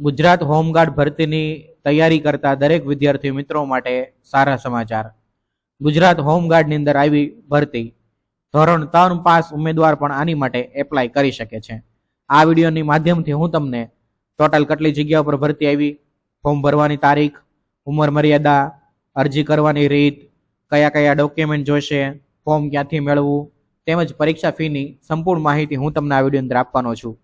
Gujarat home guard ભરતીની તૈયારી કરતા દરેક વિદ્યાર્થી મિત્રો માટે સારા સમાચાર. ગુજરાત હોમગાર્ડની અંદર આવી ભરતી ધોરણ ત્રણ પાસ ઉમેદવાર પણ આની માટે એપ્લાય કરી શકે છે. આ વિડીયોની માધ્યમથી હું તમને ટોટલ કેટલી જગ્યા પર ભરતી આવી ફોર્મ ભરવાની તારીખ, ઉંમર મર્યાદા, અરજી કરવાની રીત, કયા કયા ડોક્યુમેન્ટ જોઈશે ફોર્મ ક્યાંથી મેળવવું, તેમજ પરીક્ષા ફીની સંપૂર્ણ માહિતી હું તમને આ વીડિયો અંદર આપવાનો છું.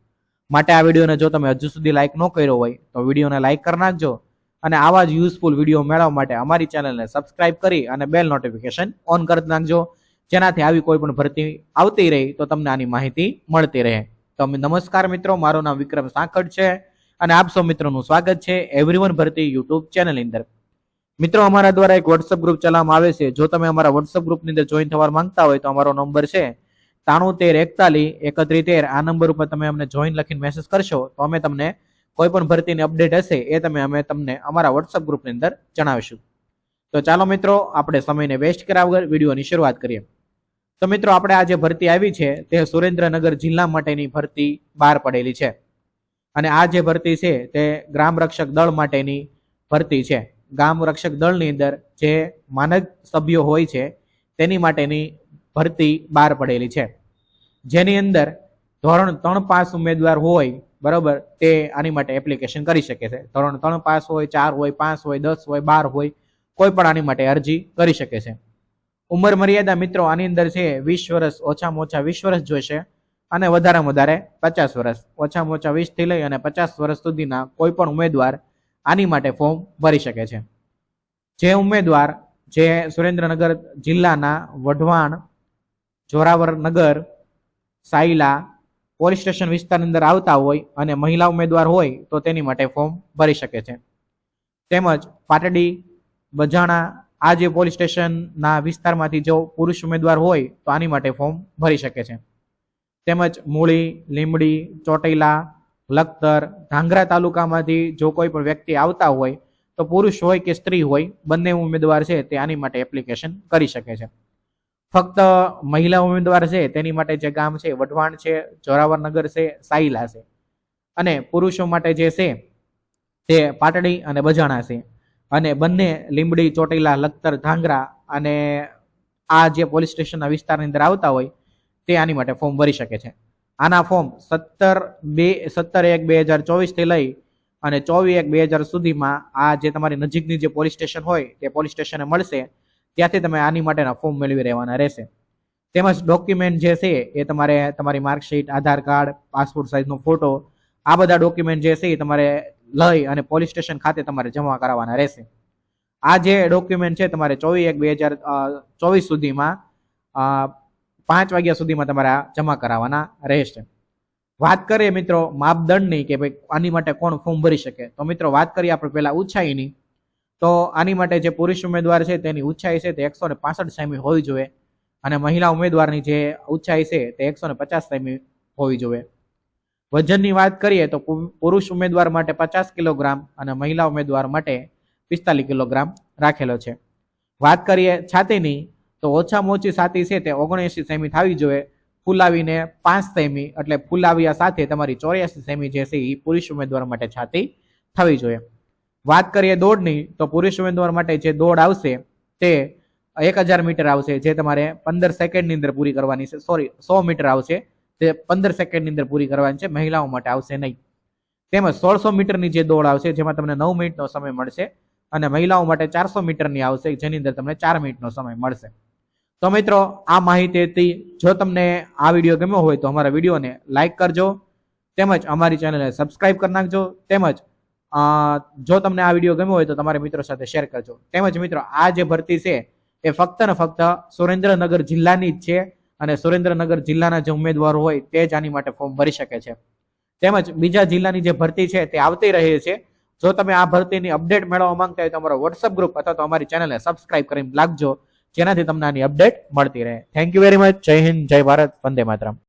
માટે આ વિડીયોને જો તમે હજુ સુધી લાઈક ન કર્યો હોય, તો વિડીયોને લાઈક કરી નાખજો અને આવા જ યુઝફુલ વીડિયો મેળવવા માટે અમારી ચેનલને સબસ્ક્રાઇબ કરી અને બેલ નોટિફિકેશન ઓન કરી નાખજો. જેનાથી આવી કોઈ પણ ભરતી આવતી રહી, તો તમને આની માહિતી મળતી રહે. તો નમસ્કાર મિત્રો, મારું નામ વિક્રમ સાંકડ છે અને આપ સૌ મિત્રોનું સ્વાગત છે એવરીવન ભરતી યુટ્યુબ ચેનલની અંદર. મિત્રો, અમારા દ્વારા એક વોટ્સઅપ ગ્રુપ ચલાવવામાં આવે છે. જો તમે અમારા વોટ્સઅપ ગ્રુપની અંદર જોઈન થવા માંગતા હોય, તો અમારો નંબર છે ત્રાણું તેર એકતાલીસ એકત્રીસ તેર, આ નંબર ઉપર તમે અમને જોઈન લખીને મેસેજ કરશો, તો અમે તમને કોઈ પણ ભરતીની અપડેટ હશે એ તમે અમે તમને અમારા વોટ્સઅપ ગ્રુપની અંદર જણાવીશું. તો ચાલો મિત્રો, આપણે સમયને વેસ્ટ કર્યા વગર વિડીયોની શરૂઆત કરીએ. તો મિત્રો, આપણે આ જે ભરતી આવી છે, તે સુરેન્દ્રનગર જિલ્લા માટેની ભરતી બહાર પડેલી છે. અને આ જે ભરતી છે, તે ગ્રામ રક્ષક દળ માટેની ભરતી છે. ગ્રામ રક્ષક દળની અંદર જે માનદ સભ્યો હોય છે, તેની માટેની ભરતી બહાર પડેલી છે. જેની અંદર ધોરણ ત્રણ પાસ ઉમેદવાર હોય, બરોબર, તે આની માટે એપ્લિકેશન કરી શકે છે. ધોરણ ત્રણ પાસ હોય, ચાર હોય, પાંચ હોય, દસ હોય, બાર હોય, કોઈ પણ આની માટે અરજી કરી શકે છે. ઉંમર મર્યાદા મિત્રો, આની અંદર છે, વીસ વર્ષ, ઓછામાં ઓછા વીસ વર્ષ જોઈશે અને વધારેમાં વધારે પચાસ વર્ષ. ઓછામાં ઓછા વીસથી લઈ અને પચાસ વર્ષ સુધીના કોઈ પણ ઉમેદવાર આની માટે ફોર્મ ભરી શકે છે. જે ઉમેદવાર, જે સુરેન્દ્રનગર જિલ્લાના વઢવાણ જોરાવર નગર, સાયલા પોલીસ સ્ટેશન વિસ્તારની અંદર આવતા હોય અને મહિલા ઉમેદવાર હોય તો તેની માટે ફોર્મ ભરી શકે છે. તેમજ પાટડી, બજાણા આ જે પોલીસ સ્ટેશનના વિસ્તારમાંથી જો પુરુષ ઉમેદવાર હોય તો આની માટે ફોર્મ ભરી શકે છે. તેમજ મૂળી લીમડી ચોટીલા, લખતર, ધાંગરા તાલુકામાંથી જો કોઈ પણ વ્યક્તિ આવતા હોય તો પુરુષ હોય કે સ્ત્રી હોય બંને ઉમેદવાર છે તે આની માટે એપ્લિકેશન કરી શકે છે. ફક્ત મહિલા ઉમેદવાર છે, તેની માટે જે ગામ છે, વઢવાણ છે, જોરાવર નગર છે, સાયલા છે. અને પુરુષો માટે જે છે, તે પાટડી અને બજાણા છે. અને બંને લીંબડી, ચોટીલા, લખતર, ધાંગરા અને આ જે પોલીસ સ્ટેશનના વિસ્તારની અંદર આવતા હોય, તે આની માટે ફોર્મ ભરી શકે છે. આના ફોર્મ સત્તર બે, સત્તર એક બે હજાર ચોવીસથી લઈ અને ચોવીસ એક બે હજાર સુધીમાં આ જે તમારી નજીકની જે પોલીસ સ્ટેશન હોય, તે પોલીસ સ્ટેશને મળશે. ત્યાંથી તમે આની માટેના ફોર્મ મેળવી રહેવાના રહેશે. તેમજ ડોક્યુમેન્ટ જે છે એ તમારે તમારી માર્કશીટ આધાર કાર્ડ પાસપોર્ટ સાઇઝનો ફોટો આ બધા ડોક્યુમેન્ટ જે છે એ તમારે લઈ અને પોલીસ સ્ટેશન ખાતે તમારે જમા કરાવવાના રહેશે. આ જે ડોક્યુમેન્ટ છે તમારે ચોવીસ એક બે હજાર ચોવીસ સુધીમાં પાંચ વાગ્યા સુધીમાં તમારે જમા કરાવવાના રહેશે. વાત કરીએ મિત્રો માપદંડની કે ભાઈ આની માટે કોણ ફોર્મ ભરી શકે? તો મિત્રો વાત કરીએ આપણે પહેલાં ઊંચાઈની. તો આની માટે જે પુરુષ ઉમેદવાર છે તેની ઊંચાઈ છે તે એકસો ને પાસઠ સેમી હોવી જોઈએ. અને મહિલા ઉમેદવારની જે ઊંચાઈ છે તે એકસો ને પચાસ સેમી હોવી જોઈએ. વજનની વાત કરીએ તો પુરુષ ઉમેદવાર માટે પચાસ કિલોગ્રામ અને મહિલા ઉમેદવાર માટે પિસ્તાલીસ કિલોગ્રામ રાખેલો છે. વાત કરીએ છાતીની, તો ઓછામાં ઓછી છાતી છે તે ઓગણએંશી સેમી થવી જોઈએ. ફૂલાવીને પાંચ સેમી, એટલે ફૂલાવ્યા સાથે તમારી ચોર્યાસી સેમી જે છે એ પુરુષ ઉમેદવાર માટે છાતી થવી જોઈએ. વાત કરીએ દોડની, તો પુરુષ ઉમેદવાર માટે જે દોડ આવશે તે એક હજાર મીટર આવશે, જે તમારે પંદર સેકન્ડની અંદર પૂરી કરવાની છે. સોરી સો મીટર આવશે. તે પંદર સેકન્ડની અંદર પૂરી કરવાની છે. મહિલાઓ માટે આવશે નહીં. તેમજ સોળસો મીટરની જે દોડ આવશે, જેમાં તમને નવ મિનિટનો સમય મળશે અને મહિલાઓ માટે ચારસો મીટરની આવશે, જેની અંદર તમને ચાર મિનિટનો સમય મળશે. તો મિત્રો, આ માહિતી હતી જો તમને આ વીડિયો ગમ્યો હોય તો અમારા વિડીયોને લાઇક કરજો, તેમજ અમારી ચેનલને સબસ્ક્રાઇબ કરી નાખજો, તેમજ જો તમને આ વીડિયો ગમ્યો હોય તો તમારા મિત્રો સાથે શેર કરજો. તેમજ મિત્રો, આ જે ભરતી છે, એ ફક્ત ને ફક્ત સુરેન્દ્રનગર જિલ્લાની જ છે અને સુરેન્દ્રનગર જિલ્લાના જે ઉમેદવારો હોય તે જ આની માટે ફોર્મ ભરી શકે છે. તેમજ બીજા જિલ્લાની જે ભરતી છે, તે આવતી રહે છે. જો તમે આ ભરતીની અપડેટ મેળવવા માંગતા હોય તો અમારો વોટ્સઅપ ગ્રુપ અથવા તો અમારી ચેનલને સબસ્ક્રાઇબ કરીને લાગજો. જેનાથી તમને આની અપડેટ મળતી રહે. થેન્ક યુ વેરી મચ જય હિન્દ, જય ભારત. વંદે માતરમ.